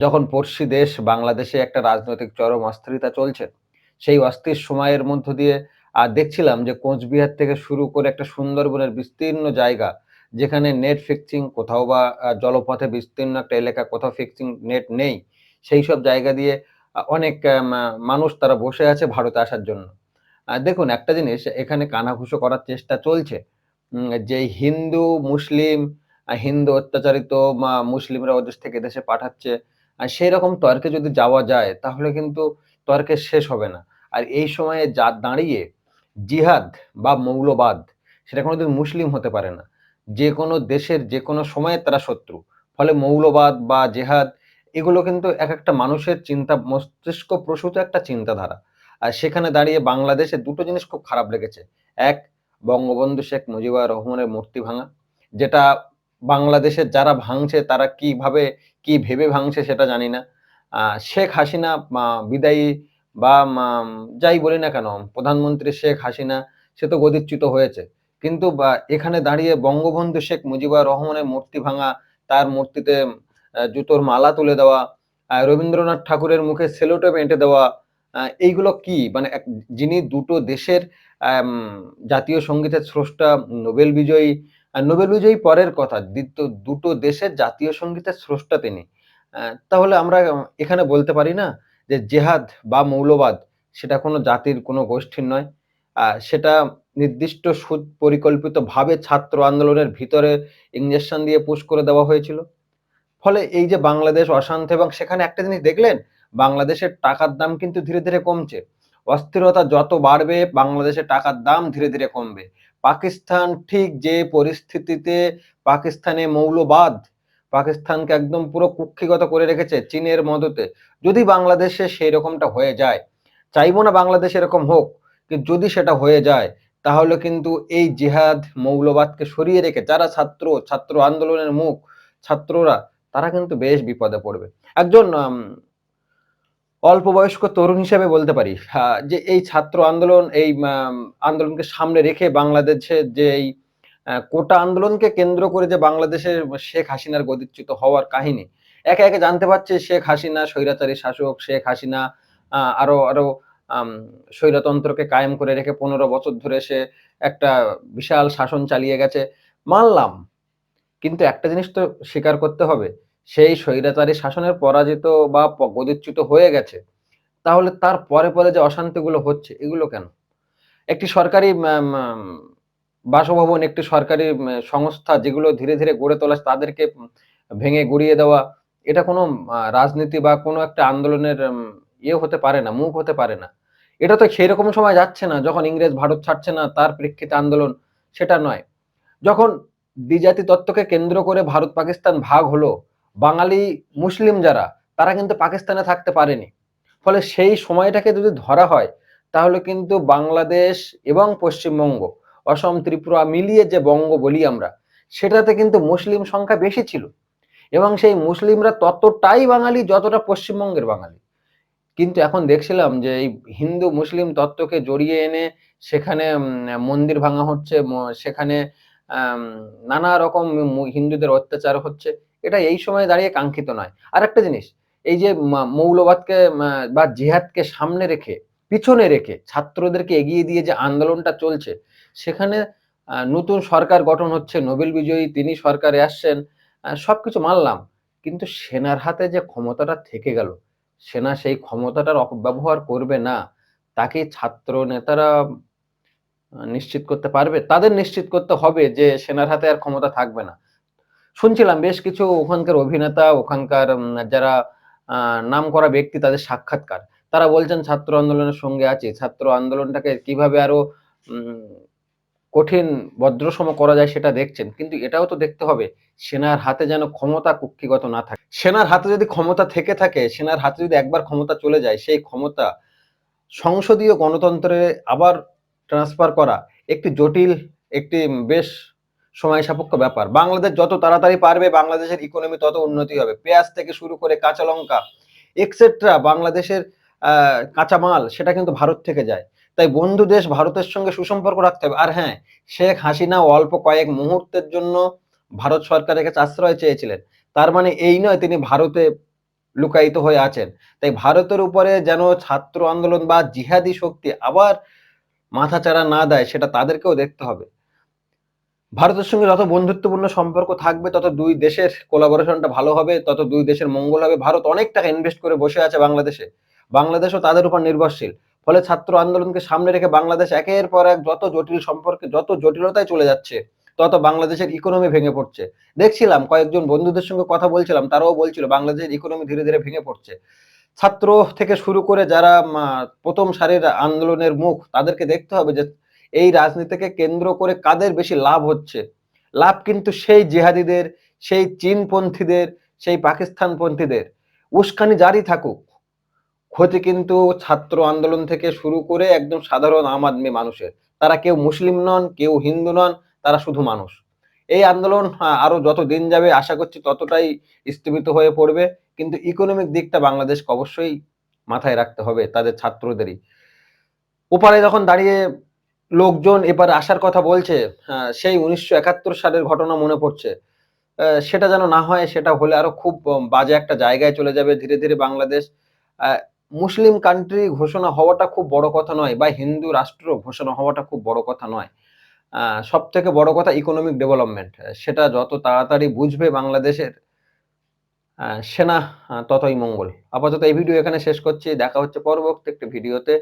যখন পড়শি দেশ বাংলাদেশে একটা রাজনৈতিক চরম অস্থিরতা চলছে, সেই অস্থির সময়ের মধ্য দিয়ে আ দেখছিলাম যে কোচবিহার থেকে শুরু করে একটা সুন্দরবনের বিস্তীর্ণ জায়গা, যেখানে নেট ফিক্সিং কোথাও বা জলপথে বিস্তীর্ণ একটা এলাকা, কোথাও ফিক্সিং নেট নেই। সেই সব জায়গা দিয়ে অনেক মানুষ তারা বসে আছে ভারতে আসার জন্য। দেখুন একটা জিনিস এখানে কানাঘুষো করার চেষ্টা চলছে। যে হিন্দু, মুসলিম, হিন্দু অত্যাচারিত মুসলিমরা ওদেশ থেকে দেশে পাঠাচ্ছে। আর সেই রকম তর্কে যদি যাওয়া যায়, তাহলে কিন্তু তর্কের শেষ হবে না। আর এই সময়ে যা দাঁড়িয়ে জিহাদ বা মৌলবাদ, সেটা কোনোদিন মুসলিম হতে পারে না। যে কোনো দেশের যে কোনো সময়ে তারা শত্রু। ফলে মৌলবাদ বা জেহাদ, এগুলো কিন্তু এক একটা মানুষের চিন্তা, মস্তিষ্ক প্রসূত একটা চিন্তাধারা। আর সেখানে দাঁড়িয়ে বাংলাদেশে দুটো জিনিস খুব খারাপ লেগেছে। এক, বঙ্গবন্ধু শেখ মুজিবুর রহমানের মূর্তি ভাঙা। যেটা বাংলাদেশের যারা ভাঙছে তারা কীভাবে কি ভেবে ভাঙছে সেটা জানি না। শেখ হাসিনা বিদায়ী বা যাই বলি না কেন প্রধানমন্ত্রী শেখ হাসিনা সে তো গদিচ্যুত হয়েছে। কিন্তু এখানে দাঁড়িয়ে বঙ্গবন্ধু শেখ মুজিবুর রহমানের মূর্তি ভাঙা, তার মূর্তিতে জুতোর মালা তুলে দেওয়া, রবীন্দ্রনাথ ঠাকুরের মুখে সেলোটেপ এঁটে দেওয়া, এইগুলো কি? মানে যিনি দুটো দেশের জাতীয় সঙ্গীতের স্রষ্টা, নোবেল বিজয়ী, আ নোবেল বিজয়ী পরের কথা। দ্বিতীয় দুটো দেশের জাতীয় সঙ্গীতের স্রষ্টা তিনি। তাহলে আমরা এখানে বলতে পারি না যে জেহাদ বা মৌলবাদ সেটা কোনো জাতির কোনো গোষ্ঠীর নয়। সেটা নির্দিষ্ট সুপরিকল্পিতভাবে ছাত্র আন্দোলনের ভিতরে ইঞ্জেকশন দিয়ে পুশ করে দেওয়া হয়েছিল। ফলে এই যে বাংলাদেশ অশান্ত এবং সেখানে একটা জিনিস দেখলেন? বাংলাদেশের টাকার দাম কিন্তু ধীরে, ধীরে কমছে। অস্থিরতা যত বাড়বে বাংলাদেশের টাকার দাম ধীরে, ধীরে কমবে। পাকিস্তান ঠিক যে পরিস্থিতিতে পাকিস্তানে মৌলবাদ, পাকিস্তানকে একদম পুরো কুক্ষিগত করে রেখেছে চীনের মদতে। যদি বাংলাদেশে সেই রকমটা হয়ে যায়, চাইব না বাংলাদেশে এরকম হোক। যদি সেটা হয়ে যায় তাহলে কিন্তু এই জিহাদ, মৌলবাদকে সরিয়ে রেখে যারা ছাত্র, ছাত্র আন্দোলনের মুখ, ছাত্ররা তারা কিন্তু বেশ বিপদে পড়বে। একজন অল্প বয়স্ক তরুণ হিসেবে বলতে পারি যে এই ছাত্র আন্দোলন এই আন্দোলনকে সামনে রেখে বাংলাদেশে যে এই কোটা আন্দোলনকে কেন্দ্র করে যে বাংলাদেশের শেখ হাসিনার গদিচ্যুত হওয়ার কাহিনী। একে, একে জানতে পারছে শেখ হাসিনা স্বৈরাচারী শাসক, শেখ হাসিনা আরও, আরও স্বৈরতন্ত্রকে কায়েম করে রেখে ১৫ বছর ধরে সে একটা বিশাল শাসন চালিয়ে গেছে। মানলাম। কিন্তু একটা জিনিস তো স্বীকার করতে হবে। সেই স্বৈরাচারী শাসনের পরাজিত বা গদিচ্যুত হয়ে গেছে। তাহলে তার পরে, পরে যে অশান্তিগুলো হচ্ছে এগুলো কেন? একটি সরকারি বাসভবন, একটি সরকারি সংস্থা যেগুলো ধীরে, ধীরে গড়ে তোলা তাদেরকে ভেঙে গুড়িয়ে দেওয়া এটা কোনো রাজনীতি বা কোনো একটা আন্দোলনের ইয়ে হতে পারে না, মুখ হতে পারে না। এটা তো সেইরকম সময় যাচ্ছে না যখন ইংরেজ ভারত ছাড়ছে না তার প্রেক্ষিতে আন্দোলন, সেটা নয়। যখন দ্বিজাতি তত্ত্বকে কেন্দ্র করে ভারত পাকিস্তান ভাগ হলো, বাঙালি মুসলিম যারা তারা কিন্তু পাকিস্তানে থাকতে পারেনি। ফলে সেই সময়টাকে যদি ধরা হয় তাহলে কিন্তু বাংলাদেশ এবং পশ্চিমবঙ্গ, অসম, ত্রিপুরা মিলিয়ে যে বঙ্গ বলি আমরা, সেটাতে কিন্তু মুসলিম সংখ্যা বেশি ছিল। এবং সেই মুসলিমরা ততটাই বাঙালি যতটা পশ্চিমবঙ্গের বাঙালি। কিন্তু এখন দেখছিলাম যে এই হিন্দু মুসলিম তত্ত্বকে জড়িয়ে এনে সেখানে মন্দির ভাঙা হচ্ছে, সেখানে নানা রকম হিন্দুদের অত্যাচার হচ্ছে। এটা এই সময় দাঁড়িয়ে কাঙ্ক্ষিত নয়। আর একটা জিনিস, এই যে মৌলবাদকে বা জিহাদকে সামনে রেখে, পিছনে রেখে ছাত্রদেরকে এগিয়ে দিয়ে যে আন্দোলনটা চলছে, সেখানে নতুন সরকার গঠন হচ্ছে, নোবেল বিজয়ী তিনি সরকারে আসছেন। আ সবকিছু মানলাম। কিন্তু সেনার হাতে যে ক্ষমতাটা থেকে গেল, সেনা সেই ক্ষমতাটার অপব্যবহার করবে না। তাকে ছাত্র নেতারা নিশ্চিত করতে পারবে? তাদের নিশ্চিত করতে হবে যে সেনার হাতে আর ক্ষমতা থাকবে না। শুনছিলাম বেশ কিছু ওখানকার অভিনেতা, ওখানকার যারা আ নামকরা ব্যক্তি তাদের সাক্ষাৎকার। তারা বলছেন ছাত্র আন্দোলনের সঙ্গে আছে ছাত্র আন্দোলনটাকে কীভাবে আরও কঠিন বজ্রসম করা যায় সেটা দেখছেন। কিন্তু এটাও তো দেখতে হবে সেনার হাতে যেন ক্ষমতা কুক্ষিগত না থাকে। সেনার হাতে যদি ক্ষমতা থেকে থাকে, সেনার হাতে যদি একবার ক্ষমতা চলে যায়, সেই ক্ষমতা সংসদীয় গণতন্ত্রে আবার ট্রান্সফার করা একটি জটিল, একটি বেশ সময় সাপেক্ষ ব্যাপার। বাংলাদেশ যত তাড়াতাড়ি পারবে বাংলাদেশের ইকোনমি তত উন্নতি হবে। পেঁয়াজ থেকে শুরু করে কাঁচা লঙ্কা এক্সেট্রা বাংলাদেশের কাঁচামাল সেটা কিন্তু ভারত থেকে যায়। তাই বন্ধু দেশ ভারতের সঙ্গে সুসম্পর্ক রাখতে হবে। আর হ্যাঁ, শেখ হাসিনা অল্প কয়েক মুহূর্তের জন্য ভারত সরকারের কাছে আশ্রয় চেয়েছিলেন। তার মানে এই নয় তিনি ভারতে লুকায়িত হয়ে আছেন। তাই ভারতের উপরে যেন ছাত্র আন্দোলন বা জিহাদি শক্তি আবার মাথাচাড়া না দেয় সেটা তাদেরকেও দেখতে হবে। ভারতের সঙ্গে যত বন্ধুত্বপূর্ণ সম্পর্ক থাকবে তত দুই দেশের কোলাবোরেশনটা ভালো হবে, তত দুই দেশের মঙ্গল হবে। ভারত অনেক টাকা ইনভেস্ট করে বসে আছে বাংলাদেশে। বাংলাদেশও তাদের উপর নির্ভরশীল। ফলে ছাত্র আন্দোলনকে সামনে রেখে বাংলাদেশ একের পর এক যত জটিল সম্পর্কে যত জটিলতায় চলে যাচ্ছে, তত বাংলাদেশের ইকোনমি ভেঙে পড়ছে। দেখছিলাম কয়েকজন বন্ধুদের সঙ্গে কথা বলছিলাম, তারাও বলছিল বাংলাদেশের ইকোনমি ধীরে, ধীরে ভেঙে পড়ছে। ছাত্র থেকে শুরু করে যারা প্রথম ১ম সারির আন্দোলনের মুখ, তাদেরকে দেখতে হবে যে এই রাজনীতিকে কেন্দ্র করে কাদের বেশি লাভ হচ্ছে। লাভ কিন্তু সেই জিহাদিদের, সেই চীনপন্থীদের, সেই পাকিস্তানপন্থীদের। উস্কানি জারি থাকুক। ক্ষতি কিন্তু ছাত্র আন্দোলন থেকে শুরু করে একদম সাধারণ আম আদমি মানুষের। তারা কেউ মুসলিম নন, কেউ হিন্দু নন, তারা শুধু মানুষ। এই আন্দোলন আরও যত দিন যাবে আশা করছি ততটাই স্থিমিত হয়ে পড়বে। কিন্তু ইকোনমিক দিকটা বাংলাদেশকে অবশ্যই মাথায় রাখতে হবে তাদের ছাত্রদেরই। ওপারে যখন দাঁড়িয়ে লোকজন এপারে আসার কথা বলছে, আ সেই ১৯৭১ সালের ঘটনা মনে পড়ছে। সেটা যেন না হয়, সেটা হলে আরও খুব বাজে একটা জায়গায় চলে যাবে ধীরে, ধীরে বাংলাদেশ। মুসলিম কান্ট্রি ঘোষণা হওয়াটা খুব বড় কথা নয় বা হিন্দু রাষ্ট্র ঘোষণা হওয়াটা খুব বড় কথা নয়। সব থেকে বড় কথা ইকোনমিক ডেভেলপমেন্ট। সেটা যত তাড়াতাড়ি বুঝবে বাংলাদেশের সেনা ততই মঙ্গল। আপাতত এই ভিডিও এখানে শেষ করছি। দেখা হচ্ছে পরবর্তী একটি ভিডিওতে।